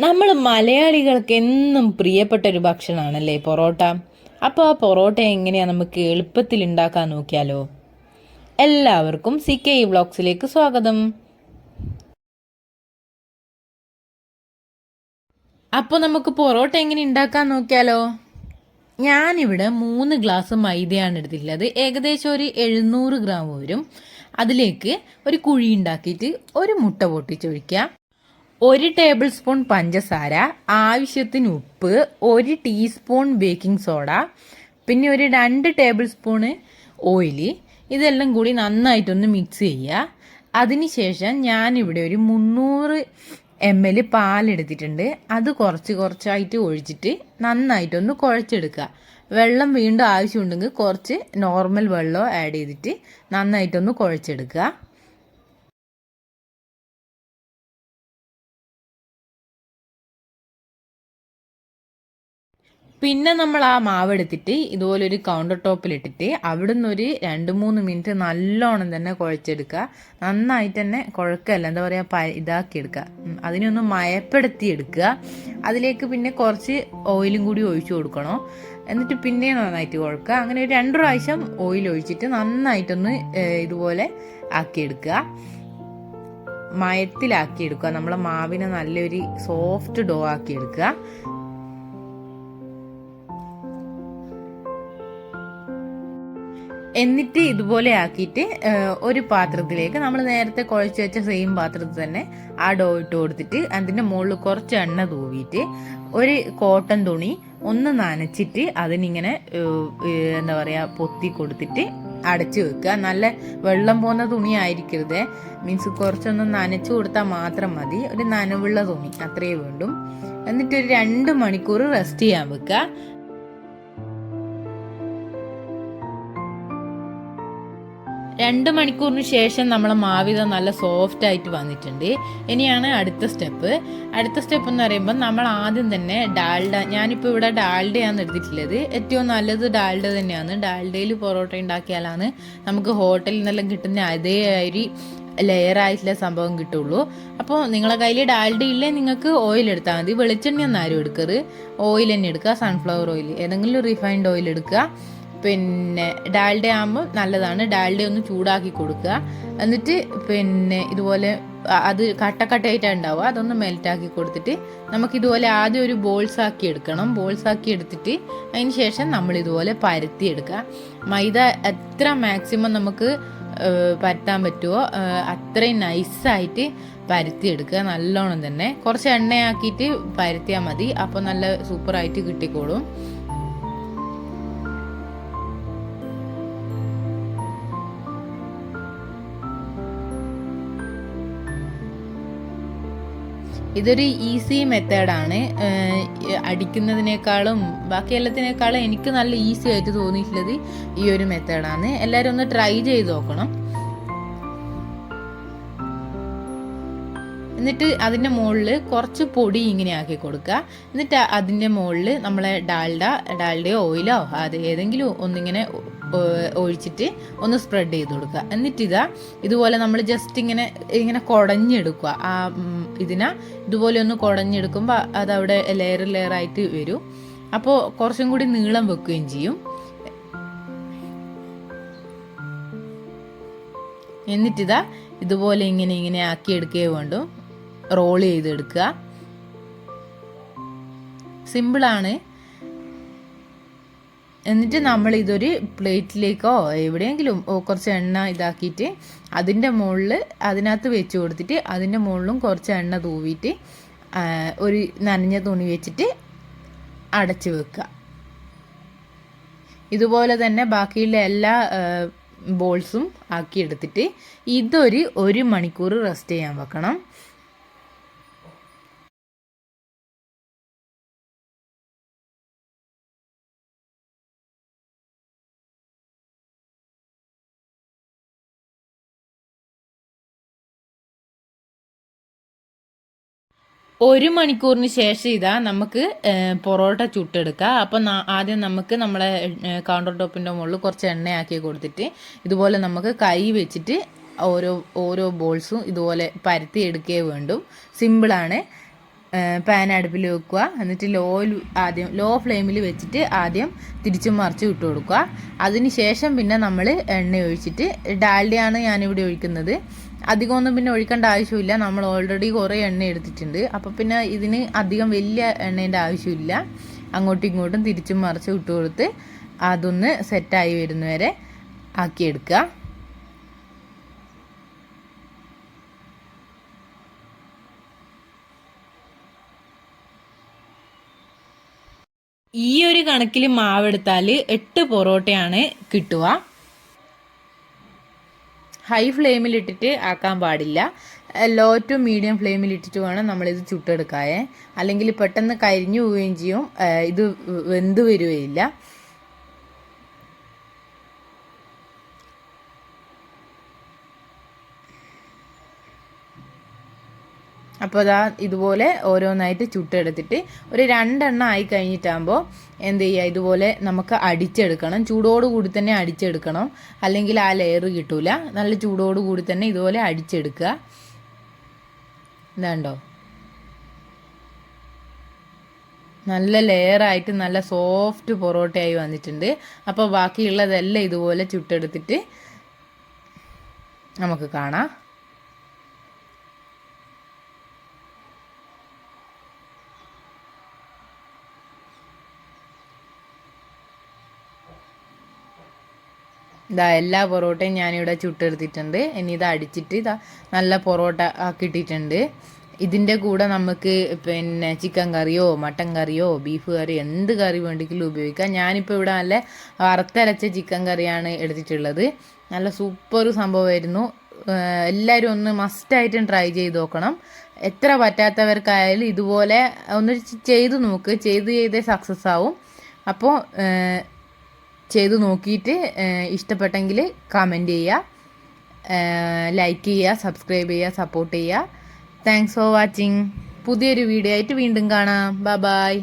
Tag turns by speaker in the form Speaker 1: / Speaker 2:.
Speaker 1: നമ്മൾ മലയാളികൾക്ക് എന്നും പ്രിയപ്പെട്ട ഒരു ഭക്ഷണമാണല്ലേ പൊറോട്ട? അപ്പോൾ ആ പൊറോട്ട എങ്ങനെയാണ് നമുക്ക് എളുപ്പത്തിൽ ഉണ്ടാക്കാൻ നോക്കിയാലോ? എല്ലാവർക്കും സി കെ ഇ വ്ളോഗ്സിലേക്ക് സ്വാഗതം. അപ്പോൾ നമുക്ക് പൊറോട്ട എങ്ങനെ ഉണ്ടാക്കാൻ നോക്കിയാലോ? ഞാനിവിടെ മൂന്ന് ഗ്ലാസ് മൈദയാണ് എടുത്തിട്ടുള്ളത്. ഏകദേശം ഒരു എഴുന്നൂറ് ഗ്രാം വരും. അതിലേക്ക് ഒരു കുഴി ഉണ്ടാക്കിയിട്ട് ഒരു മുട്ട പൊട്ടിച്ചൊഴിക്കുക ഒരു ടേബിൾ സ്പൂൺ പഞ്ചസാര ആവശ്യത്തിന് ഉപ്പ് ഒരു ടീസ്പൂൺ ബേക്കിംഗ് സോഡ പിന്നെ ഒരു രണ്ട് ടേബിൾ സ്പൂണ് ഓയിൽ. ഇതെല്ലാം കൂടി നന്നായിട്ടൊന്ന് മിക്സ് ചെയ്യുക. അതിനുശേഷം ഞാനിവിടെ ഒരു മുന്നൂറ് എം എൽ പാലെടുത്തിട്ടുണ്ട്. അത് കുറച്ച് കുറച്ചായിട്ട് ഒഴിച്ചിട്ട് നന്നായിട്ടൊന്ന് കുഴച്ചെടുക്കുക. വെള്ളം വീണ്ടും ആവശ്യമുണ്ടെങ്കിൽ കുറച്ച് നോർമൽ വെള്ളം ആഡ് ചെയ്തിട്ട് നന്നായിട്ടൊന്ന് കുഴച്ചെടുക്കുക. പിന്നെ നമ്മൾ ആ മാവ് എടുത്തിട്ട് ഇതുപോലെ ഒരു കൗണ്ടർ ടോപ്പിൽ ഇട്ടിട്ട് അവിടുന്ന് ഒരു രണ്ട് മൂന്ന് മിനിറ്റ് നല്ലോണം തന്നെ കുഴച്ചെടുക്കുക. നന്നായിട്ട് തന്നെ കുഴക്കല്ല എന്താ പറയുക പ ഇതാക്കി എടുക്കുക ഉം, അതിനൊന്ന് മയപ്പെടുത്തി എടുക്കുക അതിലേക്ക് പിന്നെ കുറച്ച് ഓയിലും കൂടി ഒഴിച്ചു കൊടുക്കണം. എന്നിട്ട് പിന്നെ നന്നായിട്ട് കുഴക്കുക. അങ്ങനെ ഒരു രണ്ട് പ്രാവശ്യം ഓയിൽ ഒഴിച്ചിട്ട് നന്നായിട്ടൊന്ന് ഇതുപോലെ ആക്കിയെടുക്കുക. മയത്തിലാക്കി എടുക്കുക നമ്മളെ മാവിനെ നല്ലൊരു സോഫ്റ്റ് ഡോ ആക്കി എന്നിട്ട് ഇതുപോലെ ആക്കിയിട്ട് ഒരു പാത്രത്തിലേക്ക് നമ്മൾ നേരത്തെ കുഴച്ച് വെച്ച സെയിം പാത്രത്തിൽ തന്നെ ആ ഡോ ഇട്ട് കൊടുത്തിട്ട് അതിന്റെ മുകളിൽ കുറച്ച് എണ്ണ തൂവിയിട്ട് ഒരു കോട്ടൺ തുണി ഒന്ന് നനച്ചിട്ട് അതിനിങ്ങനെ എന്താ പറയുക പൊത്തി കൊടുത്തിട്ട് അടച്ചു വെക്കുക. നല്ല വെള്ളം പോകുന്ന തുണി ആയിരിക്കരുത്. മീൻസ് കുറച്ചൊന്ന് നനച്ചു കൊടുത്താൽ മാത്രം മതി. ഒരു നനവുള്ള തുണി അത്രയേ വേണ്ടും. എന്നിട്ട് ഒരു രണ്ട് മണിക്കൂർ റെസ്റ്റ് ചെയ്യാൻ വെക്കുക. രണ്ട് മണിക്കൂറിന് ശേഷം നമ്മളെ മാവിത നല്ല സോഫ്റ്റ് ആയിട്ട് വന്നിട്ടുണ്ട്. ഇനിയാണ് അടുത്ത സ്റ്റെപ്പ് അടുത്ത സ്റ്റെപ്പ് എന്ന് പറയുമ്പോൾ നമ്മൾ ആദ്യം തന്നെ ഡാൽഡ ഞാനിപ്പോൾ ഇവിടെ ഡാൽഡയാണ് എടുത്തിട്ടുള്ളത്. ഏറ്റവും നല്ലത് ഡാൽഡ തന്നെയാണ്. ഡാൽഡയിൽ പൊറോട്ട ഉണ്ടാക്കിയാലാണ് നമുക്ക് ഹോട്ടലിൽ നിന്നെല്ലാം കിട്ടുന്ന അതേ അരി ലെയർ ആയിട്ടുള്ള സംഭവം കിട്ടുള്ളൂ. അപ്പോൾ നിങ്ങളെ കയ്യിൽ ഡാൽഡ ഇല്ലേ നിങ്ങൾക്ക് ഓയിൽ എടുത്താൽ മതി. വെളിച്ചെണ്ണ ഒന്നും ആരും എടുക്കരുത്. ഓയിൽ തന്നെ എടുക്കുക. സൺഫ്ലവർ ഓയിൽ ഏതെങ്കിലും റിഫൈൻഡ് ഓയിൽ എടുക്കുക. പിന്നെ ഡാൽഡ ആകുമ്പോൾ നല്ലതാണ്. ഡാൽഡ ഒന്ന് ചൂടാക്കി കൊടുക്കുക. എന്നിട്ട് പിന്നെ ഇതുപോലെ അത് കട്ടക്കട്ടയായിട്ടാണ് ഉണ്ടാവുക അതൊന്ന് മെൽറ്റാക്കി കൊടുത്തിട്ട് നമുക്ക് ഇതുപോലെ ആദ്യം ഒരു ബോൾസ് ആക്കി എടുക്കണം. ബോൾസ് ആക്കി എടുത്തിട്ട് അതിന് ശേഷം നമ്മൾ ഇതുപോലെ പരത്തി എടുക്കുക മൈദ എത്ര മാക്സിമം നമുക്ക് പരത്താൻ പറ്റുമോ അത്രയും നൈസായിട്ട് പരത്തി എടുക്കുക നല്ലോണം തന്നെ. കുറച്ച് എണ്ണയാക്കിയിട്ട് പരത്തിയാൽ മതി. അപ്പോൾ നല്ല സൂപ്പറായിട്ട് കിട്ടിക്കോളും. ഇതൊരു ഈസി മെത്തേഡാണ് അടിക്കുന്നതിനേക്കാളും ബാക്കി എല്ലാത്തിനേക്കാളും എനിക്ക് നല്ല ഈസി ആയിട്ട് തോന്നിയിട്ടുള്ളത് ഈ ഒരു മെത്തേഡാണ് എല്ലാവരും ഒന്ന് ട്രൈ ചെയ്ത് നോക്കണം. എന്നിട്ട് അതിന്റെ മുകളിൽ കുറച്ച് പൊടി ഇങ്ങനെ ആക്കി കൊടുക്കുക. എന്നിട്ട് അതിന്റെ മുകളിൽ നമ്മളെ ഡാൽഡ ഡാൽഡയോ ഓയിലോ അത് ഏതെങ്കിലും ഒന്നിങ്ങനെ ഒഴിച്ചിട്ട് ഒന്ന് സ്പ്രെഡ് ചെയ്ത് കൊടുക്കുക. എന്നിട്ട് ഇതാ ഇതുപോലെ നമ്മൾ ജസ്റ്റ് ഇങ്ങനെ ഇങ്ങനെ കുടഞ്ഞെടുക്കുക. ആ ഇതിനെ ഇതുപോലെ ഒന്ന് കുടഞ്ഞെടുക്കുമ്പോൾ അതവിടെ ലെയർ ലെയർ ആയിട്ട് വരും. അപ്പോൾ കുറച്ചും കൂടി നീളം വെക്കുകയും ചെയ്യും. എന്നിട്ടിതാ ഇതുപോലെ ഇങ്ങനെ ഇങ്ങനെ ആക്കി എടുക്കുകയോ വേണ്ടു. റോൾ ചെയ്തെടുക്കുക. സിമ്പിളാണ് എന്നിട്ട് നമ്മൾ ഇതൊരു പ്ലേറ്റിലേക്കോ എവിടെയെങ്കിലും കുറച്ച് എണ്ണ ഇതാക്കിയിട്ട് അതിന്റെ മുകളിൽ അതിനകത്ത് വെച്ച് കൊടുത്തിട്ട് അതിന്റെ മുകളിലും കുറച്ച് എണ്ണ തൂവിയിട്ട് ഒരു നനഞ്ഞ തുണി വെച്ചിട്ട് അടച്ചു വെക്കുക. ഇതുപോലെ തന്നെ ബാക്കിയുള്ള എല്ലാ ബോൾസും ആക്കിയെടുത്തിട്ട് ഇതൊരു ഒരു മണിക്കൂർ റെസ്റ്റ് ചെയ്യാൻ വെക്കണം. ഒരു മണിക്കൂറിന് ശേഷം ഇതാ നമുക്ക് പൊറോട്ട ചുട്ടെടുക്കാം. അപ്പം ആദ്യം നമുക്ക് നമ്മളെ കൗണ്ടർ ടോപ്പിന്റെ മുകളിൽ കുറച്ച് എണ്ണയാക്കി കൊടുത്തിട്ട് ഇതുപോലെ നമുക്ക് കൈ വെച്ചിട്ട് ഓരോ ഓരോ ബോൾസും ഇതുപോലെ പരത്തി എടുക്കേ വേണ്ടും. സിമ്പിളാണ് പാൻ അടുപ്പിൽ വെക്കുക. എന്നിട്ട് ലോ ആദ്യം ലോ ഫ്ലെയിമിൽ വെച്ചിട്ട് ആദ്യം തിരിച്ചും മറിച്ച് ഇട്ട് കൊടുക്കുക. അതിന് ശേഷം പിന്നെ നമ്മൾ എണ്ണ ഒഴിച്ചിട്ട് ഡാൽഡയാണ് ഞാനിവിടെ ഒഴിക്കുന്നത്. അധികമൊന്നും പിന്നെ ഒഴിക്കേണ്ട ആവശ്യമില്ല. നമ്മൾ ഓൾറെഡി കുറേ എണ്ണ എടുത്തിട്ടുണ്ട്. അപ്പോൾ പിന്നെ ഇതിന് അധികം വലിയ എണ്ണേന്റെ ആവശ്യമില്ല. അങ്ങോട്ടും ഇങ്ങോട്ടും തിരിച്ചും മറിച്ച് ഇട്ട് കൊടുത്ത് അതൊന്ന് സെറ്റായി വരുന്നവരെ ആക്കിയെടുക്കുക. ഈ ഒരു കണക്കിൽ മാവെടുത്താൽ എട്ട് പൊറോട്ടയാണ് കിട്ടുക. ഹൈ ഫ്ലെയിമിൽ ഇട്ടിട്ട് ആക്കാൻ പാടില്ല. ലോ ടു മീഡിയം ഫ്ലെയിമിൽ ഇട്ടിട്ട് വേണം നമ്മളിത് ചുട്ടെടുക്കാൻ അല്ലെങ്കിൽ പെട്ടെന്ന് കരിഞ്ഞു പോവുകയും ചെയ്യും. ഇത് വെന്ത് വരികയില്ല അപ്പോൾ അതാ ഇതുപോലെ ഓരോന്നായിട്ട് ചുട്ടെടുത്തിട്ട് ഒരു രണ്ടെണ്ണം ആയി കഴിഞ്ഞിട്ടാകുമ്പോൾ എന്ത് ചെയ്യുക ഇതുപോലെ നമുക്ക് അടിച്ചെടുക്കണം. ചൂടോട് കൂടി തന്നെ അടിച്ചെടുക്കണം. അല്ലെങ്കിൽ ആ ലെയർ കിട്ടൂല. നല്ല ചൂടോട് കൂടി തന്നെ ഇതുപോലെ അടിച്ചെടുക്കുക. ഇതാണ്ടോ? നല്ല ലെയറായിട്ട് നല്ല സോഫ്റ്റ് പൊറോട്ടയായി വന്നിട്ടുണ്ട്. അപ്പോൾ ബാക്കിയുള്ളതെല്ലാം ഇതുപോലെ ചുട്ടെടുത്തിട്ട് നമുക്ക് കാണാം. ഇതാ എല്ലാ പൊറോട്ടയും ഞാനിവിടെ ചുട്ടെടുത്തിട്ടുണ്ട്. ഇനി ഇത് അടിച്ചിട്ട് ഇതാ നല്ല പൊറോട്ട ആക്കിയിട്ടിട്ടുണ്ട് ഇതിന്റെ കൂടെ നമുക്ക് പിന്നെ ചിക്കൻ കറിയോ മട്ടൻ കറിയോ ബീഫ് കറിയോ എന്ത് കറി വേണ്ടെങ്കിലും ഉപയോഗിക്കാം. ഞാനിപ്പോൾ ഇവിടെ നല്ല വറുത്തരച്ച ചിക്കൻ കറിയാണ് എടുത്തിട്ടുള്ളത്. നല്ല സൂപ്പർ സംഭവമായിരുന്നു. എല്ലാവരും ഒന്ന് മസ്റ്റായിട്ടും ട്രൈ ചെയ്ത് നോക്കണം. എത്ര പറ്റാത്തവർക്കായാലും ഇതുപോലെ ഒന്ന് ചെയ്ത് നോക്ക്. ചെയ്ത് ചെയ്തേ സക്സസ് ആവും. അപ്പോൾ ചെയ്ത് നോക്കിയിട്ട് ഇഷ്ടപ്പെട്ടെങ്കിൽ കമന്റ് ചെയ്യുക ലൈക്ക് ചെയ്യുക സബ്സ്ക്രൈബ് ചെയ്യുക സപ്പോർട്ട് ചെയ്യുക താങ്ക്സ് ഫോർ വാച്ചിങ് പുതിയൊരു വീഡിയോ ആയിട്ട് വീണ്ടും കാണാം. Bye bye